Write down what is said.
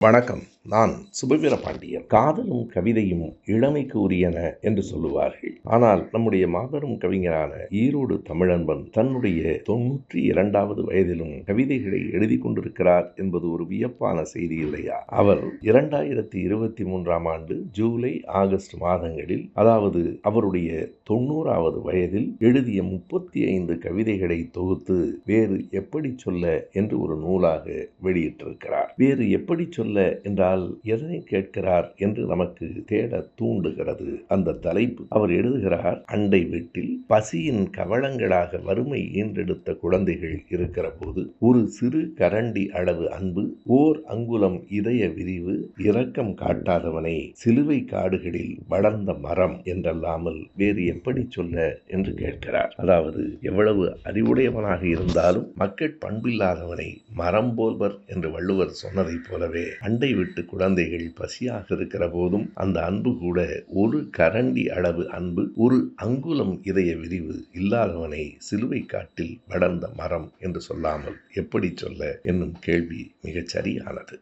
வணக்கம். நான் சுபவீர பாண்டியன் காதலும் கவிதையும் இளமைக்கு உரியன என்று சொல்லுவார்கள். ஆனால் நம்முடைய மாபெரும் கவிஞரான ஈரோடு தமிழன்பன் தன்னுடைய தொன்னூற்றி இரண்டாவது வயதிலும் கவிதைகளை எழுதி கொண்டிருக்கிறார் என்பது ஒரு வியப்பான செய்தி இல்லையா? அவர் இரண்டாயிரத்தி இருபத்தி மூன்றாம் ஆண்டு ஜூலை ஆகஸ்ட் மாதங்களில் அதாவது அவருடைய தொண்ணூறாவது வயதில் எழுதிய முப்பத்தி ஐந்து கவிதைகளை தொகுத்து வேறு எப்படி சொல்ல என்று ஒரு நூலாக வெளியிட்டிருக்கிறார். வேறு எப்படி சொல்ல என்றால் எதனை கேட்கிறார் என்று நமக்கு தேட தூண்டுகிறது? அந்த தலைப்பு. அவர் எழுதுகிறார் அண்டை வீட்டில் பசியின் கவளங்களாக வறுமை ஈன்றெடுத்த குழந்தைகள் இருக்கிற போது ஒரு சிறு கரண்டி அளவு அன்பு ஓர் அங்குலம் இதய விரிவு இரக்கம் காட்டாதவனை சிலுவை காடுகளில் வளர்ந்த மரம் என்றல்லாமல் வேறு எப்படி சொல்ல? என்று கேட்கிறார். அதாவது எவ்வளவு அறிவுடையவனாக இருந்தாலும் மக்கள் பண்பில்லாதவனை மரம் போல்வர் என்று வள்ளுவர் சொன்னதைப் போலவே அண்டை வீட்டு குழந்தைகள் பசியாக இருக்கிற போதும் அந்த அன்பு கூட ஒரு கரண்டி அளவு அன்பு ஒரு அங்குலம் இதய விரிவு இல்லாதவனை சிலுவை காட்டில் வளர்ந்த மரம் என்று சொல்லாமல் எப்படி சொல்ல என்னும் கேள்வி மிகச் சரியானது